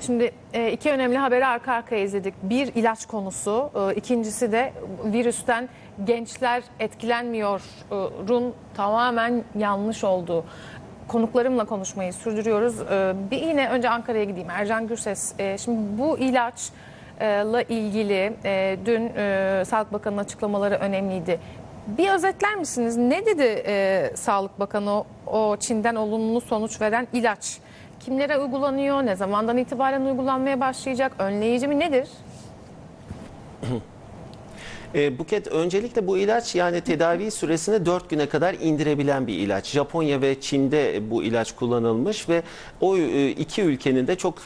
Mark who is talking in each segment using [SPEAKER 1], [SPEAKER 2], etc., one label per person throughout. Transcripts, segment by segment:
[SPEAKER 1] Şimdi e, iki önemli haberi arka arkaya izledik. Bir ilaç konusu, e, ikincisi de virüsten gençler etkilenmiyorun tamamen yanlış olduğu. Konuklarımla konuşmayı sürdürüyoruz. E, Bir yine önce Ankara'ya gideyim. Ercan Gürses, e, şimdi bu ilaçla ilgili e, dün e, Sağlık Bakanı'nın açıklamaları önemliydi. Bir özetler misiniz? Ne dedi e, Sağlık Bakanı o, Çin'den olumlu sonuç veren ilaç? Kimlere uygulanıyor? Ne zamandan itibaren uygulanmaya başlayacak? Önleyici mi nedir?
[SPEAKER 2] E, Buket öncelikle bu ilaç yani tedavi süresini 4 güne kadar indirebilen bir ilaç. Japonya ve Çin'de bu ilaç kullanılmış ve o e, iki ülkenin de çok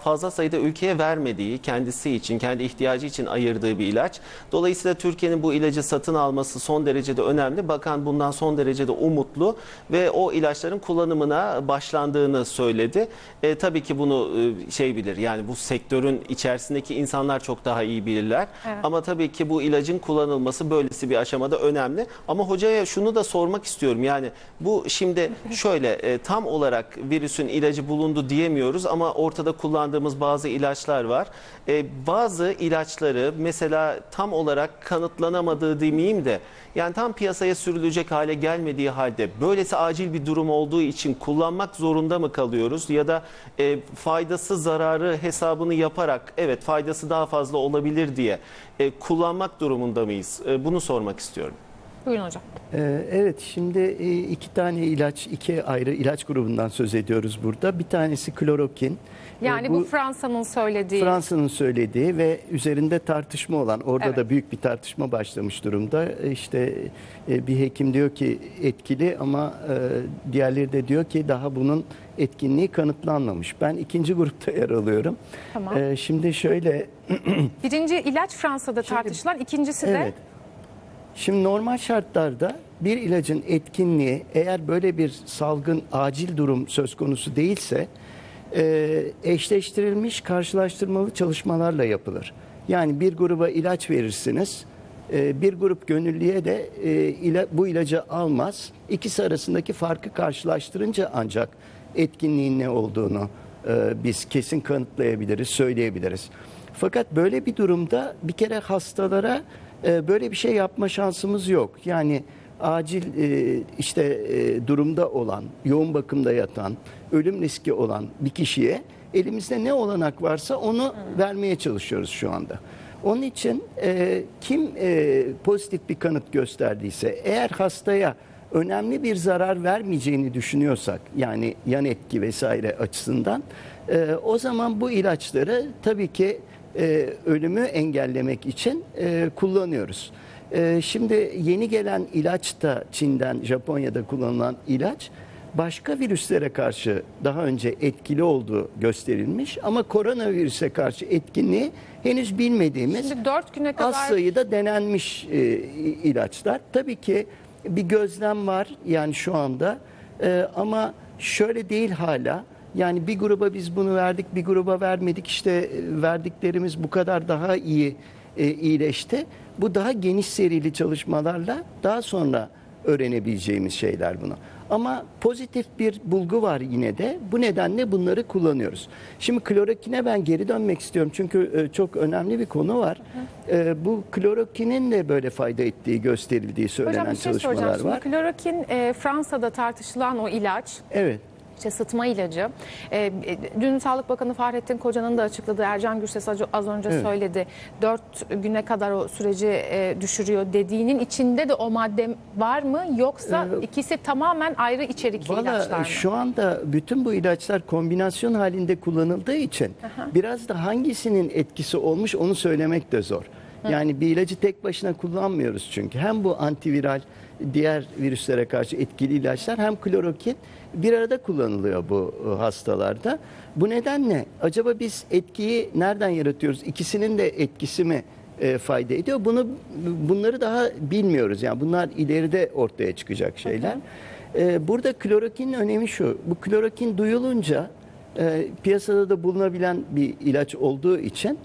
[SPEAKER 2] fazla sayıda ülkeye vermediği, kendisi için, kendi ihtiyacı için ayırdığı bir ilaç. Dolayısıyla Türkiye'nin bu ilacı satın alması son derecede önemli. Bakan bundan son derecede umutlu ve o ilaçların kullanımına başlandığını söyledi. E, tabii ki bunu e, şey bilir yani bu sektörün içerisindeki insanlar çok daha iyi bilirler.
[SPEAKER 1] Evet.
[SPEAKER 2] Ama tabii ki bu ilacın kullanılması böylesi bir aşamada önemli. Ama hocaya şunu da sormak istiyorum. Yani bu şimdi şöyle e, tam olarak virüsün ilacı bulundu diyemiyoruz ama ortada kullandığımız bazı ilaçlar var. E, bazı ilaçları mesela tam olarak kanıtlanamadığı demeyeyim de yani tam piyasaya sürülecek hale gelmediği halde böylesi acil bir durum olduğu için kullanmak zorunda mı kalıyoruz ya da e, faydası zararı hesabını yaparak evet faydası daha fazla olabilir diye e, kullanmak durumunda mıyız? E, bunu sormak istiyorum.
[SPEAKER 1] Buyurun hocam.
[SPEAKER 3] Ee, Evet, şimdi e, iki tane ilaç, iki ayrı ilaç grubundan söz ediyoruz burada. Bir tanesi klorokin.
[SPEAKER 1] Yani
[SPEAKER 3] Ee,
[SPEAKER 1] bu, Fransa'nın söylediği.
[SPEAKER 3] Fransa'nın söylediği ve üzerinde tartışma olan, orada
[SPEAKER 1] Evet.
[SPEAKER 3] da büyük bir tartışma başlamış durumda. E, İşte e, bir hekim diyor ki etkili ama e, diğerleri de diyor ki daha bunun etkinliği kanıtlanmamış. Ben ikinci grupta yer alıyorum.
[SPEAKER 1] Tamam.
[SPEAKER 3] Şimdi şöyle
[SPEAKER 1] Birinci ilaç Fransa'da tartışılan, ikincisi de
[SPEAKER 3] Evet. Şimdi normal şartlarda bir ilacın etkinliği eğer böyle bir salgın acil durum söz konusu değilse e, eşleştirilmiş karşılaştırmalı çalışmalarla yapılır. Yani bir gruba ilaç verirsiniz, e, bir grup gönüllüye de e, bu ilacı almaz. İkisi arasındaki farkı karşılaştırınca ancak etkinliğin ne olduğunu biz kesin kanıtlayabiliriz, söyleyebiliriz. Fakat böyle bir durumda bir kere hastalara böyle bir şey yapma şansımız yok. Yani acil e, işte e, durumda olan, yoğun bakımda yatan, ölüm riski olan bir kişiye elimizde ne olanak varsa onu vermeye çalışıyoruz şu anda. Onun için e, kim e, pozitif bir kanıt gösterdiyse eğer hastaya önemli bir zarar vermeyeceğini düşünüyorsak yani yan etki vesaire açısından e, o zaman bu ilaçları tabii ki e, ölümü engellemek için e, kullanıyoruz. E, şimdi yeni gelen ilaç da Çin'den, Japonya'da kullanılan ilaç başka virüslere karşı daha önce etkili olduğu gösterilmiş ama koronavirüse karşı etkinliği henüz bilmediğimiz
[SPEAKER 1] şimdi dört güne kadar
[SPEAKER 3] az sayıda denenmiş e, ilaçlar. Tabii ki bir gözlem var yani şu anda E, ama şöyle değil hala. Yani bir gruba biz bunu verdik, bir gruba vermedik. İşte e, verdiklerimiz bu kadar daha iyi e, iyileşti. Bu daha geniş serili çalışmalarla daha sonra öğrenebileceğimiz şeyler bunu. Ama pozitif bir bulgu var yine de. Bu nedenle bunları kullanıyoruz. Şimdi klorokine ben geri dönmek istiyorum. Çünkü e, çok önemli bir konu var. E, bu klorokinin de böyle fayda ettiği gösterildiği söylenen
[SPEAKER 1] Hocam bir şey
[SPEAKER 3] çalışmalar
[SPEAKER 1] Şimdi
[SPEAKER 3] var.
[SPEAKER 1] klorokin e, Fransa'da tartışılan o ilaç
[SPEAKER 3] Evet.
[SPEAKER 1] İşte sıtma ilacı. E, dün Sağlık Bakanı Fahrettin Koca'nın da açıkladığı Ercan Gürses az- önce
[SPEAKER 3] Evet.
[SPEAKER 1] söyledi. Dört güne kadar o süreci e, düşürüyor dediğinin içinde de o madde var mı? Yoksa
[SPEAKER 3] Ee,
[SPEAKER 1] ikisi tamamen ayrı içerikli ilaçlar
[SPEAKER 3] Valla
[SPEAKER 1] mı?
[SPEAKER 3] şu anda bütün bu ilaçlar kombinasyon halinde kullanıldığı için biraz da hangisinin etkisi olmuş onu söylemek de zor. Yani bir ilacı tek başına kullanmıyoruz çünkü. Hem bu antiviral diğer virüslere karşı etkili ilaçlar hem klorokin bir arada kullanılıyor bu e, hastalarda. Bu nedenle acaba biz etkiyi nereden yaratıyoruz? İkisinin de etkisi mi e, fayda ediyor? Bunu bunları daha bilmiyoruz. Yani bunlar ileride ortaya çıkacak şeyler. Ee, burada klorokinin önemi şu. Bu klorokin duyulunca e, piyasada da bulunabilen bir ilaç olduğu için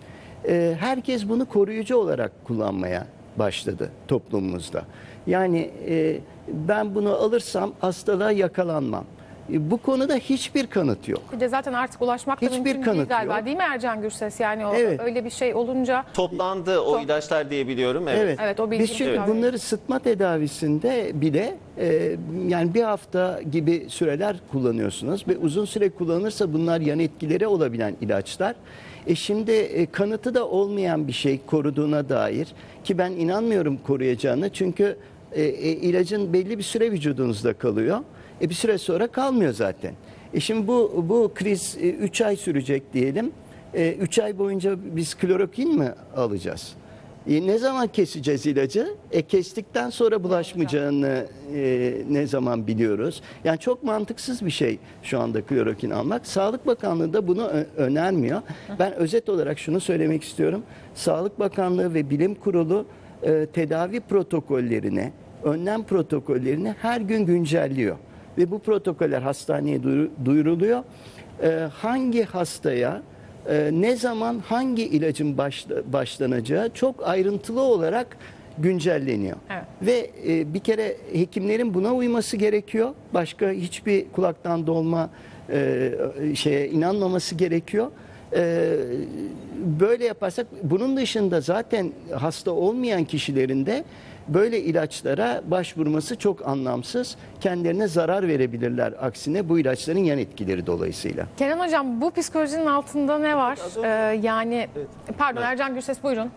[SPEAKER 3] e, herkes bunu koruyucu olarak kullanmaya başladı toplumumuzda. Yani e, ben bunu alırsam hastalığa yakalanmam. E, Bu konuda hiçbir kanıt yok.
[SPEAKER 1] Bir de zaten artık ulaşmak da
[SPEAKER 3] Hiçbir
[SPEAKER 1] mümkün değil
[SPEAKER 3] kanıt
[SPEAKER 1] galiba
[SPEAKER 3] yok.
[SPEAKER 1] değil mi Ercan Gürses? Yani o,
[SPEAKER 3] Evet.
[SPEAKER 1] öyle bir şey olunca
[SPEAKER 2] Toplandı o
[SPEAKER 1] Top-
[SPEAKER 2] ilaçlar diye biliyorum. Evet.
[SPEAKER 3] Evet.
[SPEAKER 1] Evet, o bilgi
[SPEAKER 3] Biz çünkü
[SPEAKER 1] var.
[SPEAKER 3] bunları sıtma tedavisinde bile e, yani bir hafta gibi süreler kullanıyorsunuz ve uzun süre kullanırsa bunlar yan etkileri olabilen ilaçlar. E şimdi e, kanıtı da olmayan bir şey koruduğuna dair ki ben inanmıyorum koruyacağını çünkü e, e, ilacın belli bir süre vücudunuzda kalıyor. E bir süre sonra kalmıyor zaten. E şimdi bu bu kriz 3 ay sürecek diyelim. 3 ay boyunca biz klorokin mi alacağız? E, ne zaman keseceğiz ilacı? E, kestikten sonra bulaşmayacağını e, ne zaman biliyoruz? Yani çok mantıksız bir şey şu anda klorokin almak. Sağlık Bakanlığı da bunu önermiyor. Ben özet olarak şunu söylemek istiyorum. Sağlık Bakanlığı ve Bilim Kurulu e, tedavi protokollerini, önlem protokollerini her gün güncelliyor. Ve bu protokoller hastaneye duyuru- duyuruluyor. E, hangi hastaya e, ne zaman hangi ilacın başla- başlanacağı çok ayrıntılı olarak güncelleniyor.
[SPEAKER 1] Evet.
[SPEAKER 3] Ve e, bir kere hekimlerin buna uyması gerekiyor. Başka hiçbir kulaktan dolma e, şeye inanmaması gerekiyor. E, böyle yaparsak bunun dışında zaten hasta olmayan kişilerin de böyle ilaçlara başvurması çok anlamsız. Kendilerine zarar verebilirler aksine bu ilaçların yan etkileri dolayısıyla.
[SPEAKER 1] Kenan Hocam bu psikolojinin altında ne var? Ee, yani pardon Ercan Gürses buyurun.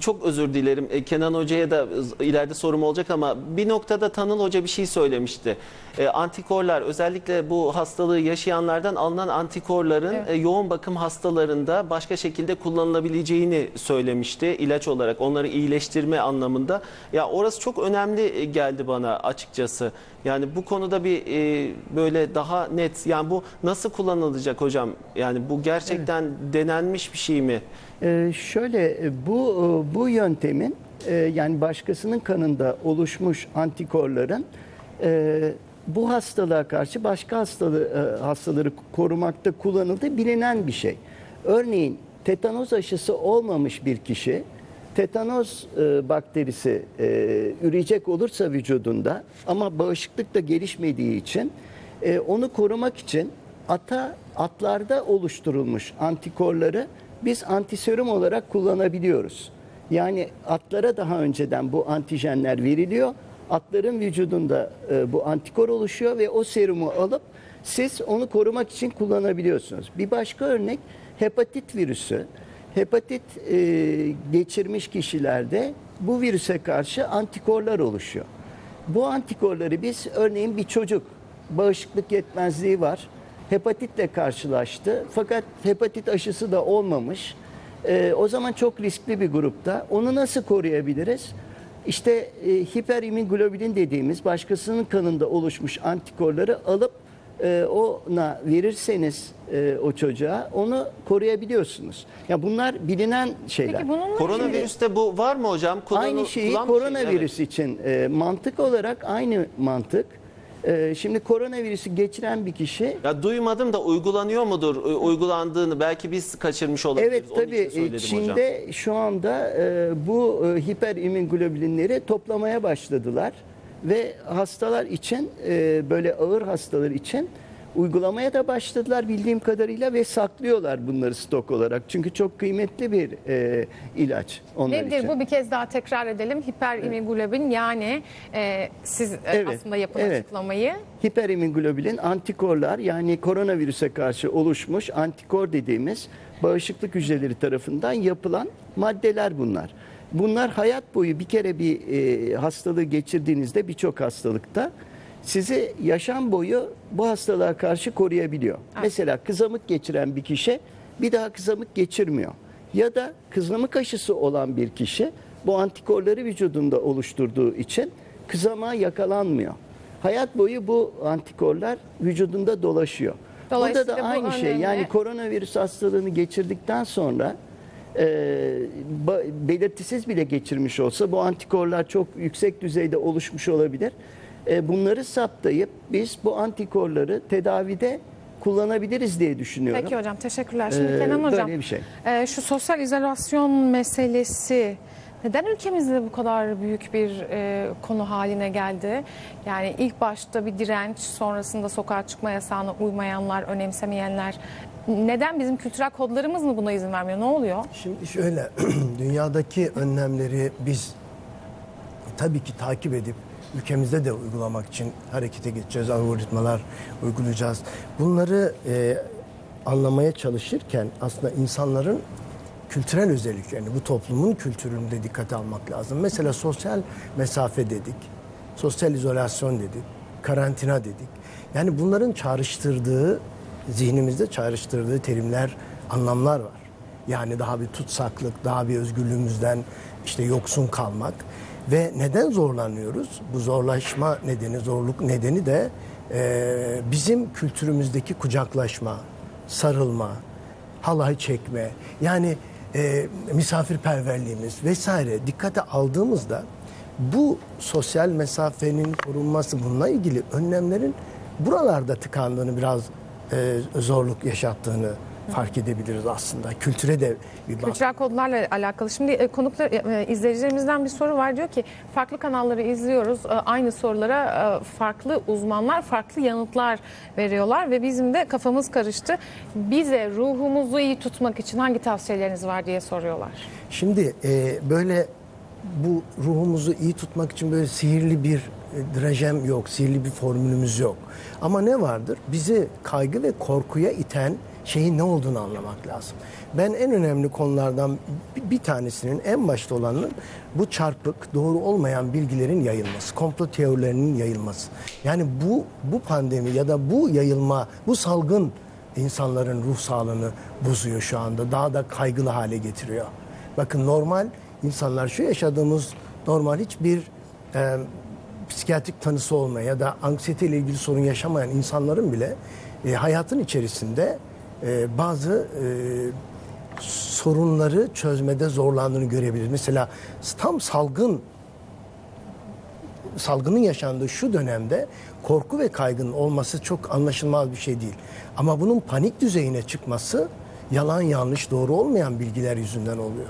[SPEAKER 2] Çok özür dilerim. E, Kenan Hoca'ya da ileride sorum olacak ama bir noktada Tanıl Hoca bir şey söylemişti. E, antikorlar özellikle bu hastalığı yaşayanlardan alınan antikorların
[SPEAKER 1] Evet.
[SPEAKER 2] e, yoğun bakım hastalarında başka şekilde kullanılabileceğini söylemişti. ilaç olarak onları iyileştirme anlamında. Ya orası çok önemli geldi bana açıkçası. Yani bu konuda bir böyle daha net yani bu nasıl kullanılacak hocam? Yani bu gerçekten denenmiş bir şey mi?
[SPEAKER 3] Ee, şöyle bu bu yöntemin e, yani başkasının kanında oluşmuş antikorların e, bu hastalığa karşı başka hastalığı, e, hastaları korumakta kullanıldığı bilinen bir şey. Örneğin tetanoz aşısı olmamış bir kişi tetanoz e, bakterisi e, üreyecek olursa vücudunda ama bağışıklık da gelişmediği için e, onu korumak için ata atlarda oluşturulmuş antikorları biz antiserum olarak kullanabiliyoruz. Yani atlara daha önceden bu antijenler veriliyor. Atların vücudunda e, bu antikor oluşuyor ve o serumu alıp siz onu korumak için kullanabiliyorsunuz. Bir başka örnek hepatit virüsü. Hepatit e, geçirmiş kişilerde bu virüse karşı antikorlar oluşuyor. Bu antikorları biz örneğin bir çocuk bağışıklık yetmezliği var. Hepatitle karşılaştı. Fakat hepatit aşısı da olmamış. Ee, o zaman çok riskli bir grupta. Onu nasıl koruyabiliriz? İşte e, hiperimmünoglobulin dediğimiz başkasının kanında oluşmuş antikorları alıp e, ona verirseniz e, o çocuğa onu koruyabiliyorsunuz. Ya bunlar bilinen şeyler.
[SPEAKER 1] Peki
[SPEAKER 2] Koronavirüste bu var mı hocam? Kullanıl-
[SPEAKER 3] Aynı şeyi
[SPEAKER 2] kullan- Evet.
[SPEAKER 3] koronavirüs için e, mantık olarak aynı mantık. E, şimdi koronavirüsü geçiren bir kişi
[SPEAKER 2] Ya duymadım da uygulanıyor mudur? U- Uygulandığını belki biz kaçırmış olabiliriz.
[SPEAKER 3] Evet
[SPEAKER 2] Onun
[SPEAKER 3] tabii e, Çin'de
[SPEAKER 2] hocam.
[SPEAKER 3] şu anda e, bu e, toplamaya başladılar ve hastalar için e, böyle ağır hastalar için uygulamaya da başladılar bildiğim kadarıyla ve saklıyorlar bunları stok olarak. Çünkü çok kıymetli bir e, ilaç onlar
[SPEAKER 1] Nedir
[SPEAKER 3] için.
[SPEAKER 1] bu? Bir kez daha tekrar edelim. Hiperimmünoglobulin yani e, siz e,
[SPEAKER 3] Evet,
[SPEAKER 1] aslında yapın
[SPEAKER 3] evet.
[SPEAKER 1] açıklamayı.
[SPEAKER 3] Hiperimmünoglobulin antikorlar yani koronavirüse karşı oluşmuş antikor dediğimiz bağışıklık hücreleri tarafından yapılan maddeler bunlar. Bunlar hayat boyu bir kere bir e, hastalığı geçirdiğinizde birçok hastalıkta sizi yaşam boyu bu hastalığa karşı koruyabiliyor. Mesela kızamık geçiren bir kişi bir daha kızamık geçirmiyor. Ya da kızamık aşısı olan bir kişi bu antikorları vücudunda oluşturduğu için kızamağa yakalanmıyor. Hayat boyu bu antikorlar vücudunda dolaşıyor. Burada da aynı şey.
[SPEAKER 1] önemli.
[SPEAKER 3] Yani koronavirüs hastalığını geçirdikten sonra e, belirtisiz bile geçirmiş olsa bu antikorlar çok yüksek düzeyde oluşmuş olabilir. E, bunları saptayıp biz bu antikorları tedavide kullanabiliriz diye düşünüyorum.
[SPEAKER 1] Peki hocam teşekkürler. Şimdi
[SPEAKER 3] Ee,
[SPEAKER 1] Kenan hocam
[SPEAKER 3] böyle bir şey.
[SPEAKER 1] e, şu sosyal izolasyon meselesi Neden ülkemizde bu kadar büyük bir e, konu haline geldi? Yani ilk başta bir direnç, sonrasında sokağa çıkma yasağına uymayanlar, önemsemeyenler. Neden bizim kültürel kodlarımız mı buna izin vermiyor? Ne oluyor?
[SPEAKER 4] Şimdi şöyle, dünyadaki önlemleri biz tabii ki takip edip ülkemizde de uygulamak için harekete geçeceğiz, algoritmalar uygulayacağız. Bunları e, anlamaya çalışırken aslında insanların kültürel özelliklerini, bu toplumun kültürünü de dikkate almak lazım. Mesela sosyal mesafe dedik, sosyal izolasyon dedik, karantina dedik. Yani bunların çağrıştırdığı, zihnimizde çağrıştırdığı terimler, anlamlar var. Yani daha bir tutsaklık, daha bir özgürlüğümüzden işte yoksun kalmak. Ve neden zorlanıyoruz? Bu zorlaşma nedeni, zorluk nedeni de e, bizim kültürümüzdeki kucaklaşma, sarılma, halay çekme, yani e, misafirperverliğimiz vesaire dikkate aldığımızda bu sosyal mesafenin korunması bununla ilgili önlemlerin buralarda tıkandığını biraz e, zorluk yaşattığını fark edebiliriz aslında. Kültüre de bir bak.
[SPEAKER 1] Kültürel kodlarla alakalı. Şimdi e, konuklar, e, izleyicilerimizden bir soru var. Diyor ki farklı kanalları izliyoruz. E, Aynı sorulara e, farklı uzmanlar farklı yanıtlar veriyorlar ve bizim de kafamız karıştı. Bize ruhumuzu iyi tutmak için hangi tavsiyeleriniz var diye soruyorlar.
[SPEAKER 4] Şimdi e, böyle bu ruhumuzu iyi tutmak için böyle sihirli bir e, drajem yok, sihirli bir formülümüz yok. Ama ne vardır? Bizi kaygı ve korkuya iten şeyin ne olduğunu anlamak lazım. Ben en önemli konulardan bir- tanesinin en başta olanın bu çarpık, doğru olmayan bilgilerin yayılması, komplo teorilerinin yayılması. Yani bu bu pandemi ya da bu yayılma, bu salgın insanların ruh sağlığını bozuyor şu anda. Daha da kaygılı hale getiriyor. Bakın normal insanlar şu yaşadığımız normal hiçbir e, psikiyatrik tanısı olmayan ya da anksiyete ile ilgili sorun yaşamayan insanların bile e, hayatın içerisinde e, bazı e, sorunları çözmede zorlandığını görebiliriz. Mesela tam salgın salgının yaşandığı şu dönemde korku ve kaygının olması çok anlaşılmaz bir şey değil. Ama bunun panik düzeyine çıkması yalan yanlış doğru olmayan bilgiler yüzünden oluyor.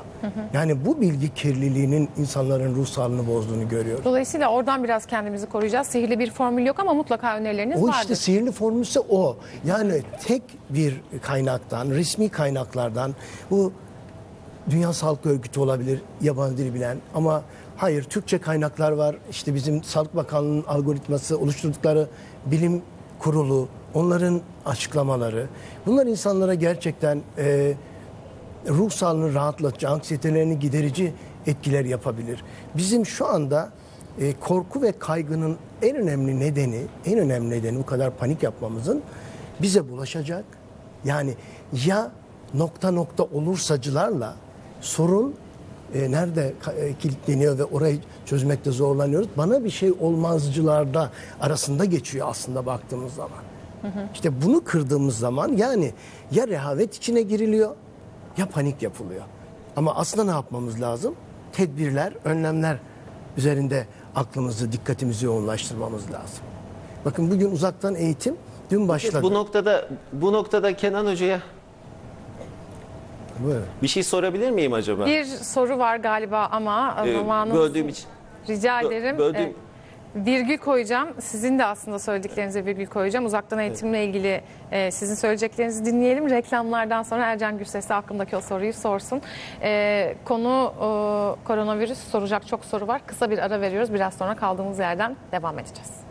[SPEAKER 4] Yani bu bilgi kirliliğinin insanların ruh sağlığını bozduğunu görüyoruz.
[SPEAKER 1] Dolayısıyla oradan biraz kendimizi koruyacağız. Sihirli bir formül yok ama mutlaka önerileriniz
[SPEAKER 4] O
[SPEAKER 1] vardır.
[SPEAKER 4] işte sihirli formülse o. Yani tek bir kaynaktan, resmi kaynaklardan bu Dünya Sağlık Örgütü olabilir, yabancı dil bilen ama hayır Türkçe kaynaklar var. İşte bizim Sağlık Bakanlığı'nın algoritması oluşturdukları bilim kurulu, onların açıklamaları. Bunlar insanlara gerçekten e, ruh sağlığını rahatlatıcı, anksiyetelerini giderici etkiler yapabilir. Bizim şu anda e, korku ve kaygının en önemli nedeni, en önemli nedeni bu kadar panik yapmamızın bize bulaşacak. Yani ya nokta nokta olursacılarla sorun e, nerede e, kilitleniyor ve orayı çözmekte zorlanıyoruz. Bana bir şey olmazcılarda arasında geçiyor aslında baktığımız zaman. İşte bunu kırdığımız zaman yani ya rehavet içine giriliyor ya panik yapılıyor. Ama aslında ne yapmamız lazım? Tedbirler, önlemler üzerinde aklımızı, dikkatimizi yoğunlaştırmamız lazım. Bakın bugün uzaktan eğitim dün başladı.
[SPEAKER 2] Bu noktada bu noktada Kenan Hoca'ya
[SPEAKER 4] Buyurun.
[SPEAKER 2] bir şey sorabilir miyim acaba?
[SPEAKER 1] Bir soru var galiba ama
[SPEAKER 2] Ee,
[SPEAKER 1] zamanımız...
[SPEAKER 2] böldüğüm için.
[SPEAKER 1] Rica ederim.
[SPEAKER 2] böldüğüm-
[SPEAKER 1] Evet. Virgül koyacağım. Sizin de aslında söylediklerinize virgül koyacağım. Uzaktan eğitimle ilgili e, sizin söyleyeceklerinizi dinleyelim. Reklamlardan sonra Ercan Gürses'e aklındaki o soruyu sorsun. E, konu e, koronavirüs soracak çok soru var. Kısa bir ara veriyoruz. Biraz sonra kaldığımız yerden devam edeceğiz.